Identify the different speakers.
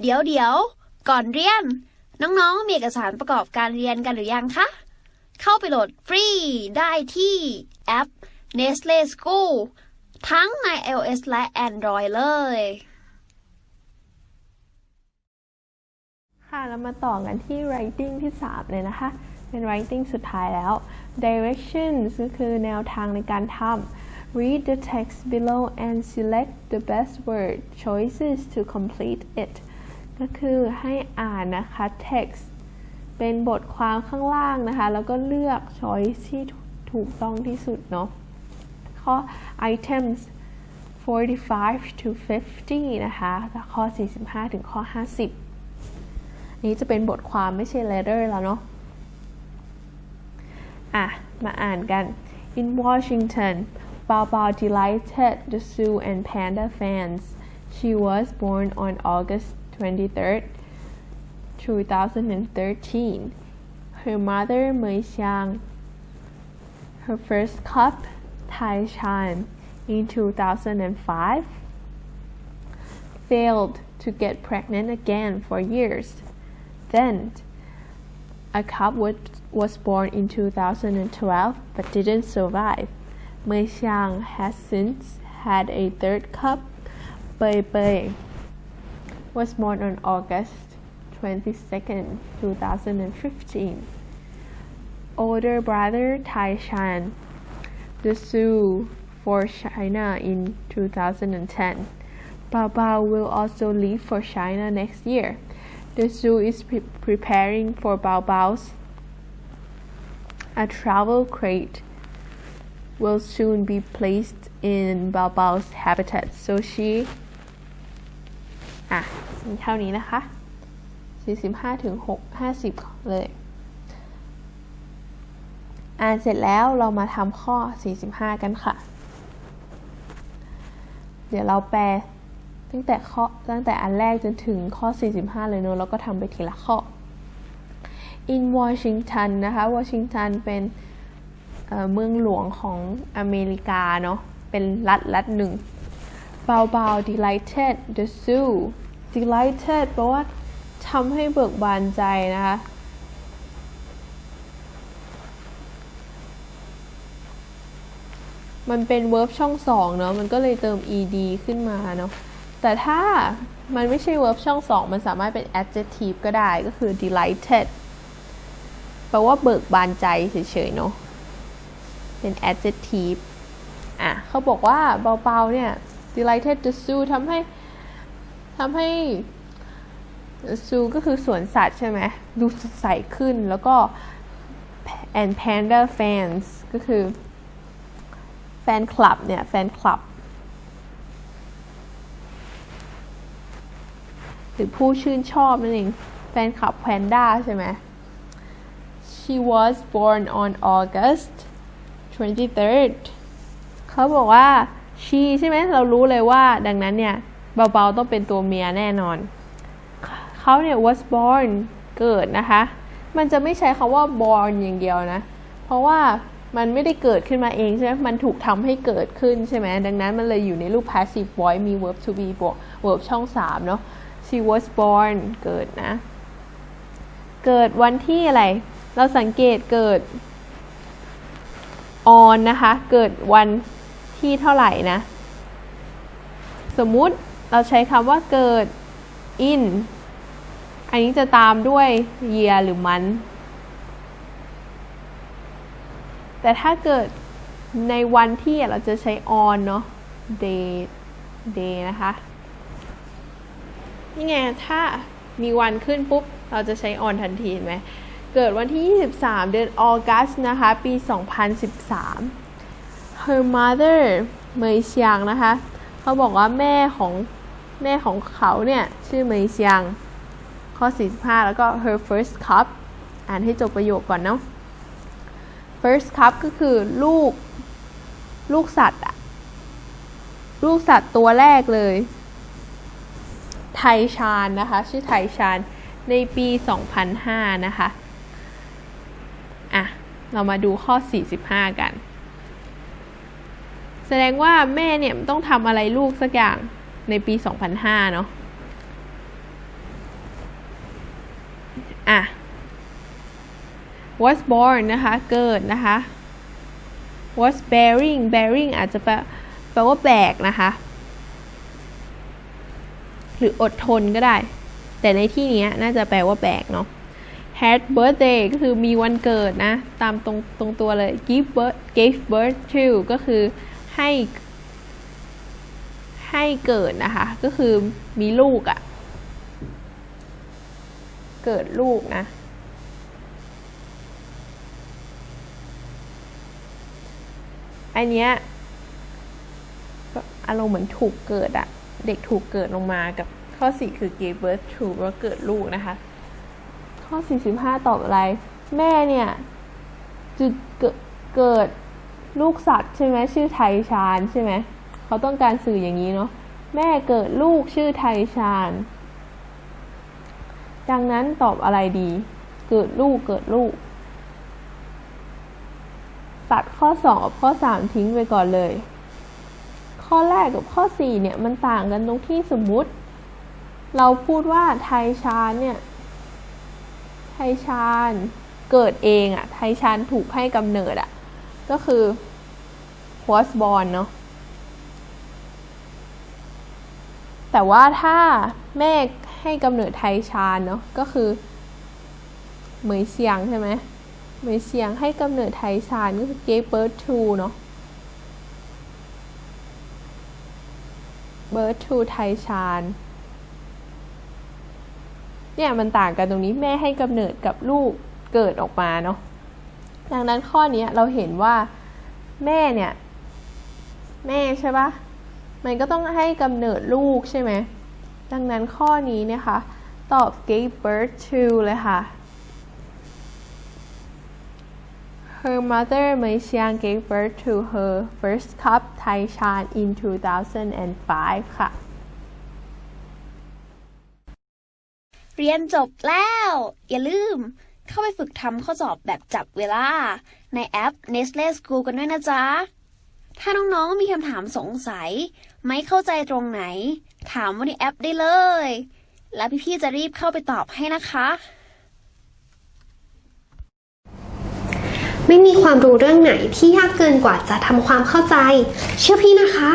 Speaker 1: เดี๋ยวเดี๋ยวก่อนเรียน น้องๆ มีเอกสารประกอบการเรียนกันหรือยังคะ เข้าไปโหลดฟรีได้ที่แอป Nestle School ทั้งใน iOS และ Android เลย
Speaker 2: ค่ะแล้วมาต่อกันที่ writing ที่ 3 เลยนะคะ เป็น writing สุดท้ายแล้ว directions ก็คือแนวทางในการทำ read the text below and select the best word choices to complete it ก็คือให้อ่านนะคะ text เป็นบทความข้างล่างนะคะ แล้วก็เลือก choice ที่ถูกต้องที่สุดเนาะข้อ items 45 to 50 นะคะแล้วข้อ 45 ถึงข้อ 50 นี้จะเป็นบทความไม่ใช่ letter แล้วเนาะอะ มาอ่านกัน In Washington, Bao Bao delighted the zoo and panda fans. She was born on August 23rd, 2013. Her mother, Mei Xiang, her first cup, Tai Shan, in 2005, failed to get pregnant again for years. Then, a cub was, born in 2012 but didn't survive. Mei Xiang has since had a third cub, Bei Bei, was born on August 22nd, 2015. Older brother Tai Shan, the Zoo for China in 2010. Bao Bao will also leave for China next year. The zoo is pre- preparing for Bao Bao's. A travel crate will soon be placed in Bao Bao's habitat. So she อะมีเท่านี้นะคะ 45ถึง6 50 เลย อ่านเสร็จแล้วเรามาทำข้อ 45 กันค่ะ เดี๋ยวเราแปลตั้งแต่ข้อตั้งแต่อันแรกจนถึงข้อ 45 เลยเนอะแล้วก็ทำไปทีละข้อ in Washington นะคะวอชิงตันเป็นเเมืองหลวงของอเมริกาเนาะเป็นรัฐรัฐหนึ่ง b a o b a o delighted the zoo delighted แปลว่าทำให้เบิกบานใจนะคะ มันเป็น verb ช่องสองเนาะ มันก็เลยเติม ed ขึ้นมาเนาะ แต่ถ้ามันไม่ใช่ verb ช่องสองมันสามารถเป็น adjective ก็ได้ก็คือ delighted แปลว่าเบิกบานใจเฉยๆเนาะ เป็น adjective อะเขาบอกว่าเบาๆเนี่ย delighted the zoo ทำให้ทำให้ zoo ก็คือสวนสัตว์ใช่ไหมดูสดใสขึ้นแล้วก็ and panda fans ก็คือแฟนคลับเนี่ย แฟนคลับ หรือผู้ชื่นชอบนั่นเอง แฟนคลับแพนด้าใช่ไหม She was born on August 23rd เขาบอกว่า she ใช่ไหมเรารู้เลยว่าดังนั้นเนี่ยเบาๆต้องเป็นตัวเมียแน่นอน เขาเนี่ย was born เกิดนะคะ มันจะไม่ใช้คาว่า born อย่างเดียวนะ เพราะว่ามันไม่ได้เกิดขึ้นมาเองใช่ไหมมันถูกทำให้เกิดขึ้นใช่ไหมดังนั้นมันเลยอยู่ในรูป passive voice มี verb to be บวก verb ช่อง 3 เนาะ she was born เกิดนะ เกิดวันที่อะไร เราสังเกตเกิด on นะคะ เกิดวัน ที่เท่าไหร่นะ สมมุติเราใช้คำว่าเกิด in อันนี้จะตามด้วย year หรือ month แต่ถ้าเกิดในวันที่เราจะใช้ on เนาะ day day นะคะนี่ไง ถ้ามีวันขึ้นปุ๊บ เราจะใช้ on ทันทีเห็นไหม เกิดวันที่ 23 เดือนออกัสนะคะ ปี 2013 her mother เมยเซียงนะคะ เขาบอกว่าแม่ของแม่ของเขาเนี่ย ชื่อเมยเซียง ข้อ 45 แล้วก็ her first cup อ่านให้จบประโยคก่อนเนาะ first cup ก็คือลูก ลูกสัตว์อะลูกสัตว์ตัวแรกเลย ไทชานนะคะ ชื่อไทชานในปี 2005 นะคะ อะ เรามาดูข้อ 45 กัน แสดงว่าแม่เนี่ยต้องทำอะไรลูกสักอย่างในปี 2005 เนาะอะ was born นะคะ เกิดนะคะ was bearing bearing อาจจะแปลแปลว่าแบกนะคะ หรืออดทนก็ได้ แต่ในที่นี้น่าจะแปลว่าแบกเนาะ had birthday ก็คือมีวันเกิดนะ ตามตรงตรงตัวเลย give birth gave birth to ก็คือ ให้ให้เกิดนะคะ ก็คือมีลูกอะ่ะ เกิดลูกนะ อันเนี้ยอารมณ์เหมือนถูกเกิดอะเด็กถูกเกิดลงมากับข้อ 4 คือ give birth to ว่าเกิดลูกนะคะ ข้อ 45 ตอบอะไร แม่เนี่ยจะเกิดเกิด ลูกสัตว์ใช่ไหมชื่อไทชาญใช่ไหมเขาต้องการสื่ออย่างนี้เนาะแม่เกิดลูกชื่อไทชาญดังนั้นตอบอะไรดี เกิดลูกเกิดลูก ตัดข้อ 2 กับข้อ 3 ทิ้งไปก่อนเลย ข้อแรกกับข้อ 4 เนี่ยมันต่างกันตรงที่สมมุติ เราพูดว่าไทชาญเนี่ยไทชาญเกิดเองอะไทชาญถูกให้กำเนิดอะ ก็คือ was born เนาะแต่ว่าถ้าแม่ให้กำเนิดไทยชาญเนาะก็คือ เหมยเซียงใช่ไหมเหมยเซียงให้กำเนิดไทยชาญก็คือ gave birth to เนาะ birth to ไทยชาญเนี่ยมันต่างกันตรงนี้แม่ให้กำเนิดกับลูกเกิดออกมาเนาะ ดังนั้นข้อนี้เราเห็นว่าแม่เนี่ย แม่ใช่ปะมันก็ต้องให้กำเนิดลูกใช่ไหม ดังนั้นข้อนี้นะคะ ตอบ gave birth to เลยค่ะ Her mother Mei Xiang gave birth to her first cub Tai Chan in 2005 ค่ะ
Speaker 1: เรียนจบแล้ว อย่าลืม เข้าไปฝึกทำข้อสอบแบบจับเวลา ในแอป Nestle School กันด้วยนะจ๊ะ ถ้าน้องๆมีคำถามสงสัย ไม่เข้าใจตรงไหน ถามว่าในแอปได้เลย แล้วพี่ๆจะรีบเข้าไปตอบให้นะคะ
Speaker 3: ไม่มีความรู้เรื่องไหนที่ยากเกินกว่าจะทำความเข้าใจ เชื่อพี่นะคะ